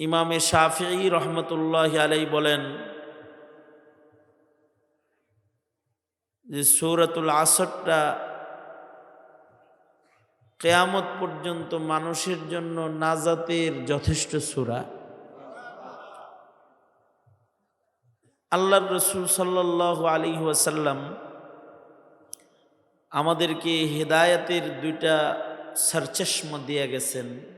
ইমামে শাফি রহমতুল্লাহ আলাই বলেন যে সৌরাতুল আসরটা কেয়ামত পর্যন্ত মানুষের জন্য নাজাতের যথেষ্ট সুরা। আল্লাহর রসুল সাল্লাহ আলী ওয়াসাল্লাম আমাদেরকে হেদায়তের দুইটা সারচেশমা দিয়ে গেছেন।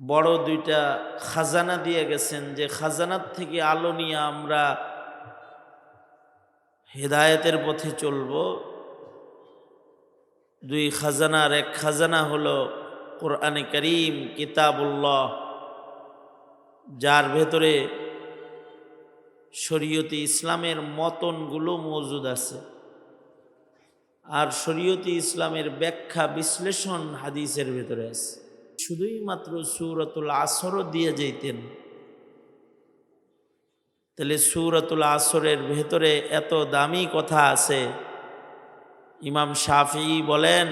বড় দুইটা খাজানা দিয়ে গেছেন যে খাজানার থেকে আলো নিয়ে আমরা হেদায়তের পথে চলব। দুই খাজানার এক খাজানা হলো কোরআনে করিম, কিতাবুল্লাহ, যার ভেতরে শরীয়তি ইসলামের মতনগুলো মজুদ আছে। আর শরীয়তি ইসলামের ব্যাখ্যা বিশ্লেষণ হাদিসের ভেতরে আছে। শুধুই মাত্র সুরতুল আসরও দিয়ে যেতেন তাহলে সুরতুল আসরের ভেতরে এত দামি কথা আছে। ইমাম শাফি বলেন,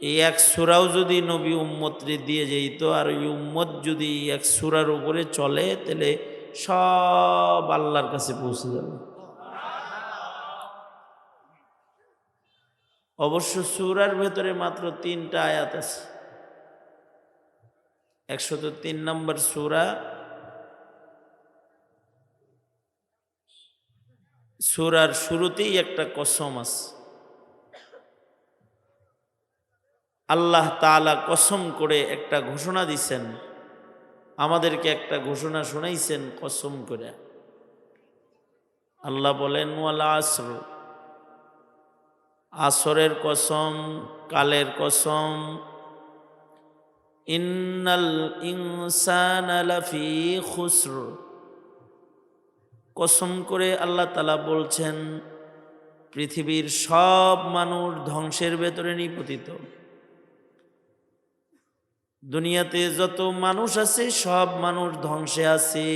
এই এক সুরাও যদি নবী উম্মতরে দিয়ে যেত আর ওই উম্মত যদি এক সুরার উপরে চলে, তাহলে সব আল্লাহর কাছে পৌঁছে যাবে। অবশ্য সুরার ভেতরে মাত্র তিনটা আয়াত আছে। একশত তিন নম্বর সুরা সুরার শুরুতেই একটা কসম আছে। আল্লাহ তালা কসম করে একটা ঘোষণা দিছেন। আমাদেরকে একটা ঘোষণা শুনাইছেন কসম করে। আল্লাহ বলেন, ওয়ালা আসর। আসরের কসম, কালের কসম ইন্নাল ইনসান লাফি খুসর। কসম করে আল্লাহ তালা বলছেন, পৃথিবীর সব মানুষ ধ্বংসের ভেতরে নিপতিত। দুনিয়াতে যত মানুষ আছে, সব মানুষ ধ্বংসে আছে।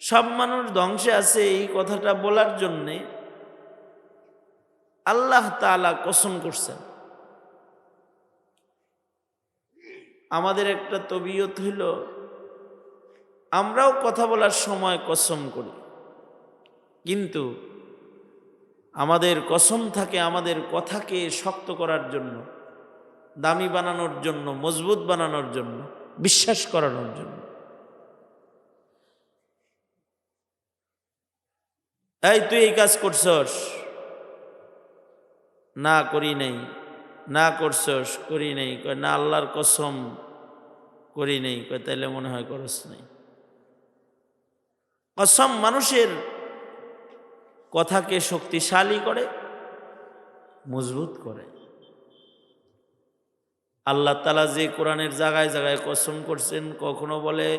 সব মানুষ ধ্বংসে আছে এই কথাটা বলার জন্যে আল্লাহ তালা কসম করছেন। আমাদের একটা তবিয়ত হইল আমরাও কথা বলার সময় কসম করি। কিন্তু আমাদের কসম থাকে আমাদের কথাকে শক্ত করার জন্য, দামি বানানোর জন্য, মজবুত বানানোর জন্য, বিশ্বাস করানোর জন্য। এই তুই এই কাজ করছস? না করি নাই। না করছস করি নেই। কয়, না, আল্লাহর কসম করি নেই। কয়, তাইলে মনে হয় করস নেই। কসম মানুষের কথাকে শক্তিশালী করে, মজবুত করে। আল্লাহ তালা যে কোরআনের জায়গায় জায়গায় কসম করছেন, কখনো বলে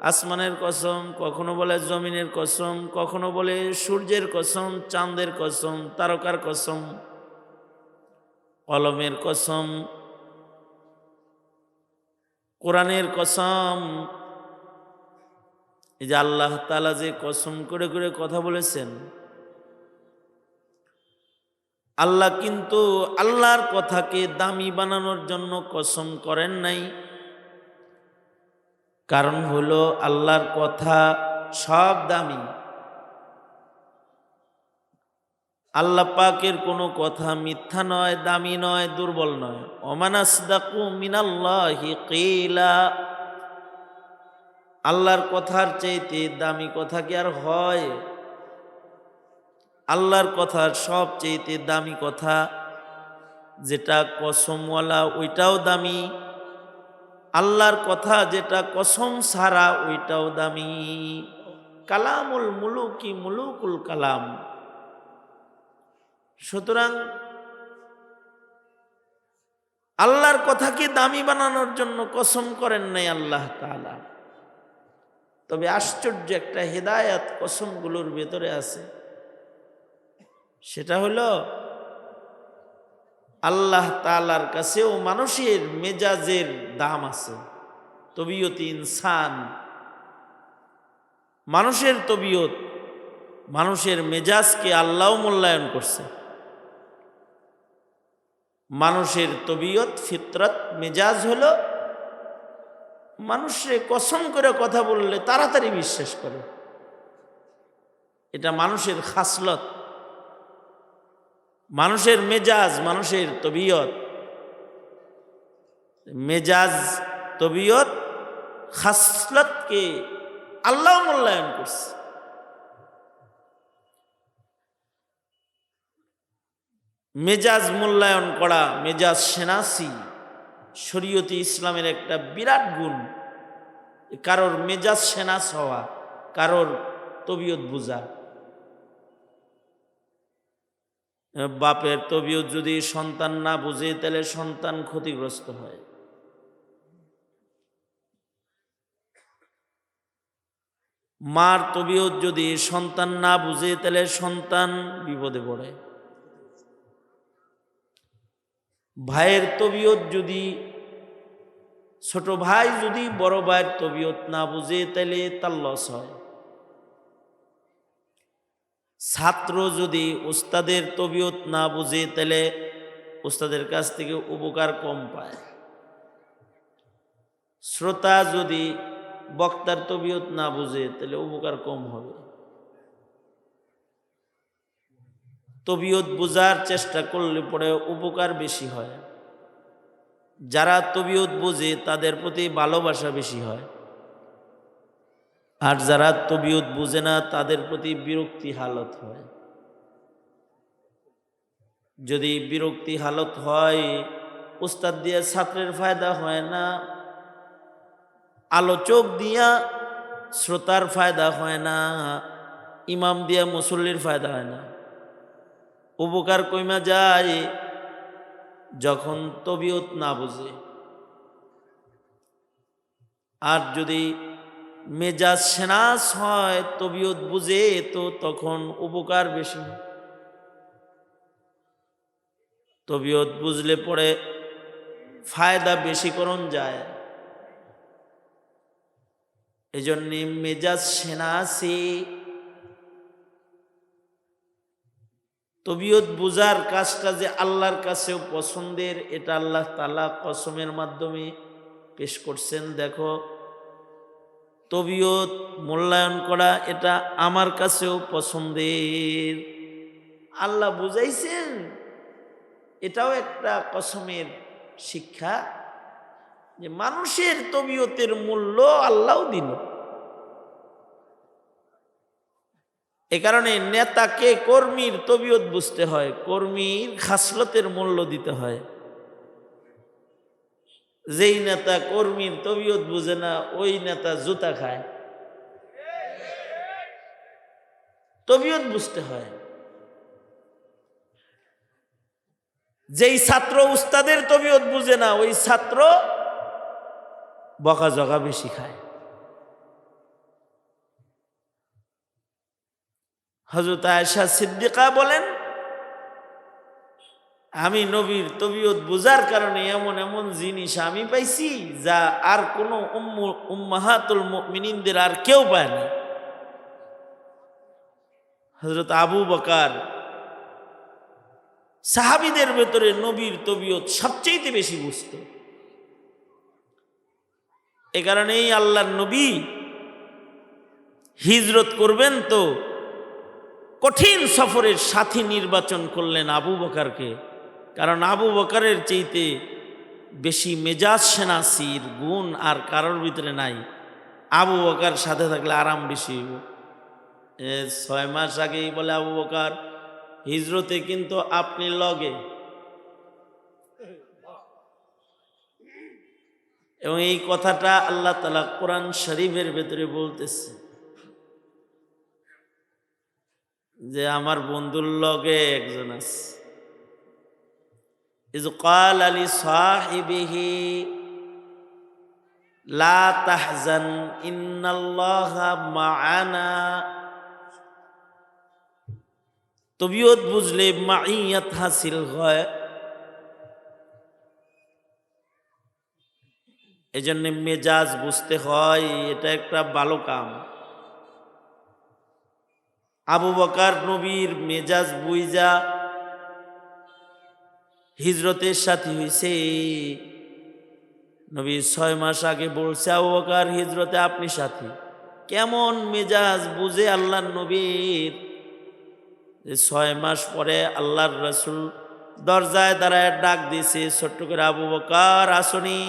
আসমানের কসম, কখনো বলে জমিনের কসম, কখনো বলে সূর্যের কসম, চাঁদের কসম, তারকার কসম। কলমের কসম, কোরআনের কসম। এই যে আল্লাহ তালা যে কসম করে করে কথা বলেছেন, আল্লাহ কিন্তু আল্লাহর কথাকে দামি বানানোর জন্য কসম করেন নাই। কারণ হলো আল্লাহর কথা সব দামি। আল্লাহ পাকের কোনো কথা মিথ্যা নয়, দামি নয়, দুর্বল নয়। অমানাস অমানাসদাকু মিনাল্লাহি কিলা। আল্লাহর কথার চাইতে দামি কথা কি আর হয়? আল্লাহর কথার সবচেয়েতে দামি কথা যেটা কসমওয়ালা, ওইটাও দামি। আল্লাহর কথা যেটা কসম সারা ওইটাও দামি। কালামুল মুলুকি মুলুকুল কালাম। সুতরাং আল্লাহর কথাকে দামি বানানোর জন্য কসম করেন নাই আল্লাহ তালা তবে আশ্চর্য একটা হেদায়াত কসমগুলোর ভেতরে আছে। সেটা হলো আল্লাহ তালার কাছেও মানুষের মেজাজের দাম আছে। তবিয়ত ইনসান। মানুষের তবিয়ত, মানুষের মেজাজকে আল্লাহ মূল্যায়ন করছে। মানুষের তবিয়ত, ফিতরত, মেজাজ হলো মানুষে কসম করে কথা বললে তাড়াতাড়ি বিশ্বাস করে। এটা মানুষের খাসলত, মানুষের মেজাজ, মানুষের তবিয়ত। মেজাজ, তবিয়ত, খাসলতকে আল্লাহ মূল্যায়ন করছে। মেজাজ মূল্যায়ন করা, মেজাজ সেনাসি, শরীয়তি ইসলামের একটা বিরাট গুণ। কারোর মেজাজ সেনাস হওয়া, কারোর তবিয়ত বোঝা। বাপের তবিয়ত যদি সন্তান না বুঝে, তাহলে সন্তান ক্ষতিগ্রস্ত হয়। মার তবিয়ত যদি সন্তান না বুঝে, তাহলে সন্তান বিপদে পড়ে। ভাইয়ের তবিয়ত যদি, ছোট ভাই যদি বড় ভাইয়ের তবিয়ত না বুঝে তাহলে তার লস হয়। ছাত্র যদি উস্তাদের তবিয়ত না বুঝে তাহলে উস্তাদের কাছ থেকে উপকার কম পায়। শ্রোতা যদি বক্তার তবিয়ত না বুঝে তাহলে উপকার কম হবে। তবিয়ত বোঝার চেষ্টা করলে পরে উপকার বেশি হয়। যারা তবিয়ত বোঝে, তাদের প্রতি ভালোবাসা বেশি হয়। আর যারা তবিয়ত বুঝে না, তাদের প্রতি বিরক্তি হালত হয়। যদি বিরক্তি হালত হয়, উস্তাদ দিয়ে ছাত্রের ফায়দা হয় না, আলোচক দিয়া শ্রোতার ফায়দা হয় না, ইমাম দিয়া মুসল্লির ফায়দা হয় না। উপকার কইমা যায়, যখন তবিয়ত না বুঝে। আর যদি মেজাজ সেনাস হয়, তবিয়ত বুঝে, তো তখন উপকার বেশি তবিয়ত বুঝলে পরে ফায়দা বেশি করণ যায়। এই জন্যে মেজাজ সেনাসি তবিয়ত বুঝার কাজটা যে আল্লাহর কাছেও পছন্দের, এটা আল্লাহ তালা কসমের মাধ্যমে পেশ করছেন। দেখো, তবিয়ত মূল্যায়ন করা এটা আমার কাছেও পছন্দের। আল্লাহ বুঝাইছেন, এটাও একটা কসমের শিক্ষা যে মানুষের তবিয়তের মূল্য আল্লাহও দিল। এ কারণে নেতাকে কর্মীর তবিয়ত বুঝতে হয়, কর্মীর খাসলতের মূল্য দিতে হয়। যেই নেতা কর্মীর তবিয়ত বুঝে না, ওই নেতা জুতা খায়। তবিয়ত বুঝতে হয়। যেই ছাত্র উস্তাদের তবিয়ত বুঝে না, ওই ছাত্র বকা জগা বেশি খায়। হজরত আয়সা সিদ্দিকা বলেন, আমি নবীর তবিয়ত বোঝার কারণে এমন এমন জিনিস আমি পাইছি যা আর কোনো উম্মাহাতুল মিনিনদের আর কেউ পায় না। হজরত আবু বকার সাহাবিদের ভেতরে নবীর তবিয়ত সবচেয়ে বেশি বুঝত। এ কারণেই আল্লাহর নবী হিজরত করবেন তো কঠিন সফরের সাথী নির্বাচন করলেন আবু বকারকে। কারণ আবু বকারের চেয়েতে বেশি মেজাজ সেনাসির গুণ আর কারোর ভিতরে নাই। আবু বকার সাথে থাকলে আরাম বেশি ছয় মাস আগেই বলে আবু বকার, হিজরতে কিন্তু আপনি লগে। এবং এই কথাটা আল্লাহ তালা কোরআন শরীফের ভেতরে বলতেছে। যে আমার বন্ধুর লগে একজন আছে। ইজ কাল আলী সাহিবিহি, লা তাহজান, ইন্নাল্লাহা মাআনা। তবিয়ত বুঝলে মাইয়াত হাসিল হয়। এজন্য মেজাজ বুঝতে হয়, এটা একটা ভালো কাম। আবু বকার নবীর মেজাজ বুইজা হিজরতের সাথী হইছে। নবী ছয় মাস আগে বলছে, আবু বকার, হিজরতে আপনি সাথী? কেমন মেজাজ বুঝে আল্লাহর নবীর। ছয় মাস পরে আল্লাহর রসুল দরজায় দাঁড়ায় ডাক দিয়েছে, ছোট্ট করে, আবু বকার, আসনি।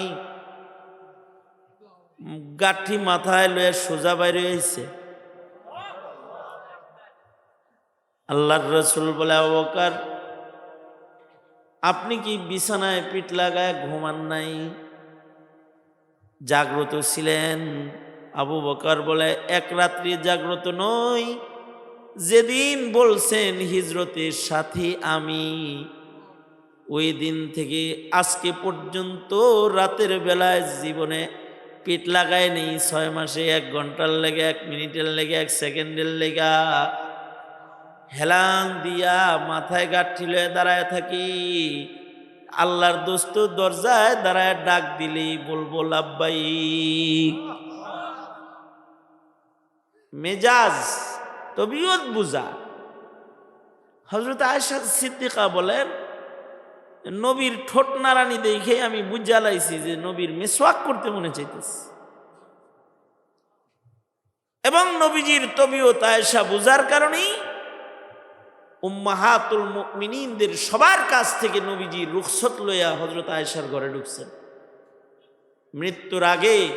গাঠি মাথায় লয়ে সোজা বাইরে হয়েছে আল্লাহর রসুল বলে, আবু বকার, আপনি কি বিছানায় পিঠ লাগায় ঘুমান নাই? জাগ্রত ছিলেন। আবু বকর বলে, এক রাত্রি জাগ্রত নই, যেদিন বলছেন হিজরতের সাথী আমি, ওই দিন থেকে আজকে পর্যন্ত রাতের বেলায় জীবনে পিঠ লাগায় নেই, ছয় মাসে এক ঘণ্টার লেগে, এক মিনিটের লেগে, এক সেকেন্ডের লেগা। হেলাং দিয়া মাথায় গাঠি লয়ে দাঁড়ায় থাকি। আল্লাহর দোস্ত দরজায় দাঁড়ায় ডাক দিলেই বলব, লাভবাই। মেজাজ তবিয়ত বুঝা। হজরত আয়সা সিদ্দিকা বলেন, নবীর ঠোঁট নারানি দেখে আমি বুঝা লাইছি যে নবীর মেসওয়াক করতে মনে চাইতেছে। এবং নবীজির তবিয়ত আয়সা বুঝার কারণেই উম্মাহাতুল মুমিনিনদের সবার কাছ থেকে নবীজি রুখসত লইয়া হজরত আয়েশার ঘরে ঢুকছেন। মৃত্যুর আগে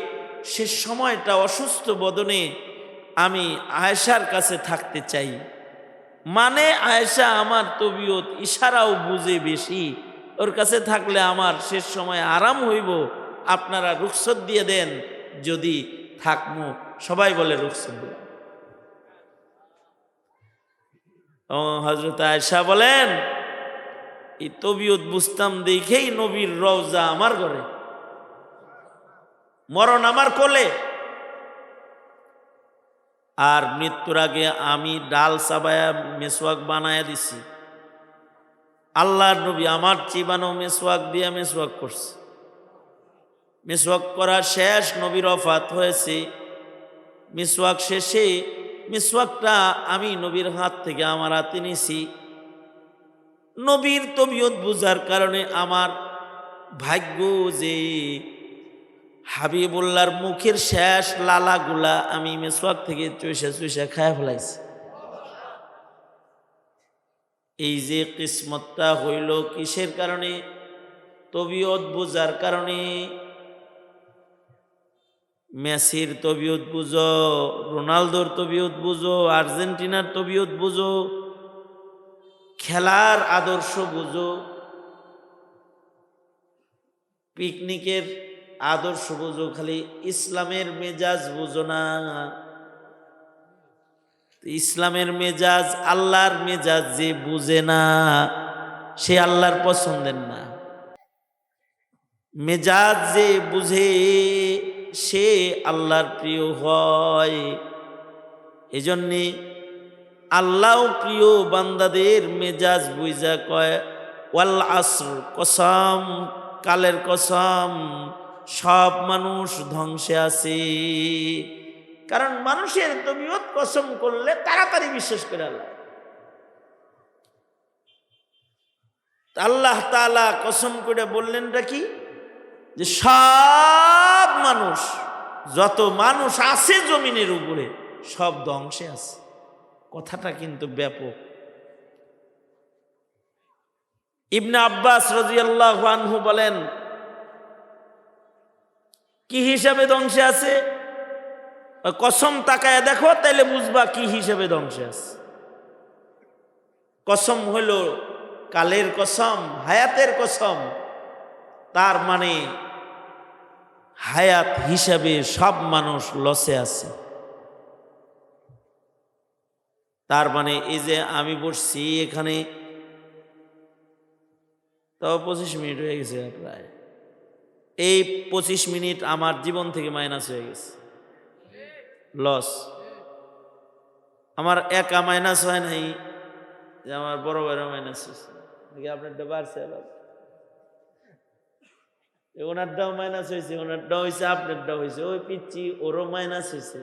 সে সময়টা অসুস্থ বদনে আমি আয়েশার কাছে থাকতে চাই। মানে আয়েশা আমার তবিয়ত ইশারাও বুঝে বেশি। ওর কাছে থাকলে আমার শেষ সময় আরাম হইব। আপনারা রুখসত দিয়ে দেন, যদি থাকমু। সবাই বলে রুখসত হজরত আয়সা বলেন, এই তবিয়ত বুঝতাম দেখেই নবীর রওজা আমার ঘরে। মরণ আমার কোলে। আর মৃত্যুর আগে আমি ডাল চাবায়া মেসোয়াক বানায়া দিছি। আল্লাহর নবী আমার চিবানো মেসোয়াক দিয়া মেসোয়াক করছে। মেসোয়াক করা শেষ, নবীর অফাত হয়েছে। মেসোয়াক শেষে মিসওয়াকটা আমি নবীর হাত থেকে আমার হাতে নিছি নবীর তবিয়ত বুঝার কারণে আমার ভাগ্য যে হাবিবুল্লাহর মুখের শেষ লালাগুলা আমি মেসওয়াক থেকে চুষে চুষে খায় ফেলাইছি। এই যে কিসমতটা হইল কিসের কারণে? তবিয়ত বুঝার কারণে মেসির তবিয়ত বুঝো, রোনালদোর তবিয়ত বুঝো, আর্জেন্টিনার তবিয়ত বুঝো, খেলার আদর্শ বুঝো, পিকনিকের আদর্শ বুঝো, খালি ইসলামের মেজাজ বুঝো না। ইসলামের মেজাজ আল্লাহর মেজাজ যে বুঝে না, সে আল্লাহর পছন্দের না। মেজাজ যে বুঝে সে আল্লাহর প্রিয় হয়। এজন্যে আল্লাহ প্রিয় বান্দাদের মেজাজ বুঝা কয়, ওয়াল আসর, কসম, কালের কসম, সব মানুষ ধ্বংসে আছে। কারণ মানুষের তবিয়ত কসম করলে তাড়াতাড়ি বিশ্বাস করে আল্লাহ। আল্লাহ তালা কসম করে বললেনটা কি? যে সব মানুষ, যত মানুষ আছে জমিনের উপরে, সব ধ্বংসে আছে। কথাটা কিন্তু ব্যাপক। ইবনে আব্বাস রাজিয়াল্লাহ আনহু বলেন, কি হিসাবে ধ্বংসে আছে? কসম তাকায় দেখো, তাইলে বুঝবা কি হিসাবে ধ্বংসে আছে। কসম হইল কালের কসম, হায়াতের কসম। তার মানে হায়াত হিসাবে সব মানুষ লসে আছে। তার মানে এই যে আমি বসছি এখানে, তাও পঁচিশ মিনিট হয়ে গেছে প্রায়। এই পঁচিশ মিনিট আমার জীবন থেকে মাইনাস হয়ে গেছে। লস। আমার একা মাইনাস হয় নাই, যে আমার বড় বড় মাইনাস হয়েছে। আপনারটা বাড়ছে আবার? ওনারটাও মাইনাস হয়েছে ওনারটাও হয়েছে আপনারটাও হয়েছে ওই পিচ্ছি ওরও মাইনাস হয়েছে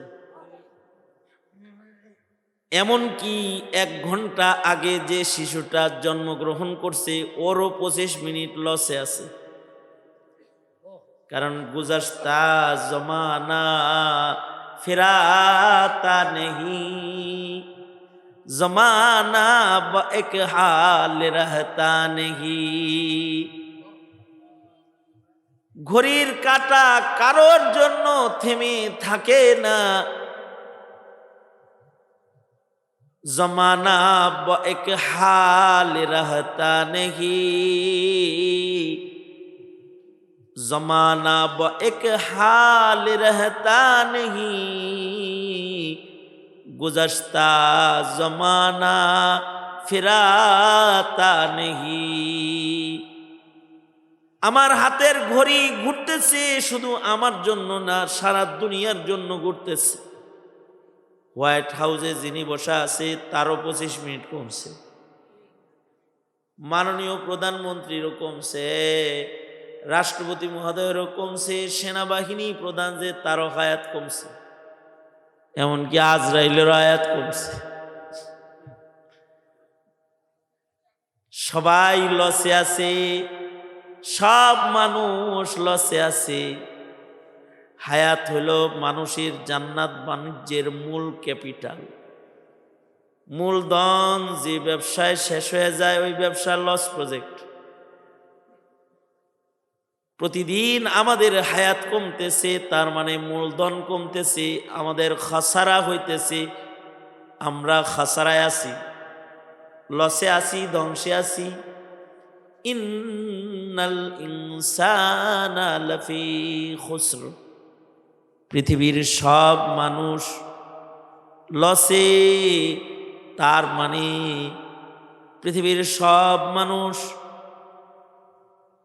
এমনকি এক ঘণ্টা আগে যে শিশুটা জন্মগ্রহণ করছে, ওরও পঁচিশ মিনিট লসে আছে। কারণ গুজস্তা জমানা ফিরাতা নেহি। জমানা এক হাল রহতা নেহি। ঘড়ির কাটা কারোর জন্য থেমে থাকে না। জমানা এক হাল রহতা নেহি। জমানা এক হাল রহতা নেহি। গুজশতা জমানা ফিরাতা নেহি। আমার হাতের ঘড়ি ঘুরতেছে, শুধু আমার জন্য না, সারা দুনিয়ার জন্য ঘুরতেছে। হোয়াইট হাউসে যিনি বসা আছে, তারও পঁচিশ মিনিট কমছে। মাননীয় প্রধানমন্ত্রীরও কমছে, রাষ্ট্রপতি মহোদয়েরও কমছে, সেনাবাহিনী প্রধান যে, তারও হায়াত কমছে। এমনকি আজরাইলেরও আয়াত কমছে। সবাই লসে আছে সব মানুষ লসে আছে। হায়াত হইল মানুষের জান্নাত বাণিজ্যের মূল ক্যাপিটাল। মূলধন যে ব্যবসায় শেষ হয়ে যায়, ওই ব্যবসা লস প্রজেক্ট প্রতিদিন আমাদের হায়াত কমতেছে, তার মানে মূলধন কমতেছে, আমাদের খাসারা হইতেছে। আমরা খাসারায় আছি, লসে আছি, ধ্বংসে আছি। ইন্নাল ইনসানা লাফি খুসর। পৃথিবীর সব মানুষ লসে, তার মানে পৃথিবীর সব মানুষ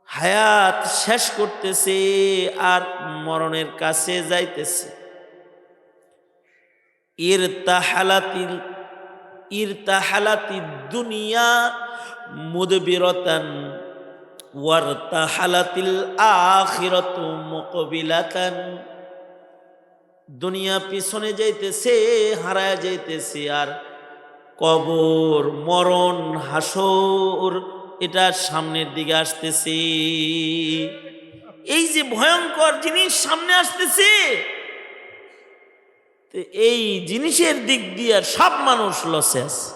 হায়াত শেষ করতেছে আর মরণের কাছে যাইতেছে। ইরতাহালাতিল ইরতাহালাতি দুনিয়া মুদবিরতান ওয়ারতাহালাতিল আখিরাতু মুকবিলাতান। দুনিয়া পিছনে যাইতেছে, হারায় যাইতেছে, আর কবর, মরণ, হাসর, এটা সামনের দিকে আসতেছে। এই যে ভয়ঙ্কর জিনিস সামনে আসতেছে এই জিনিসের দিক দিয়ে সব মানুষ লসে আছে।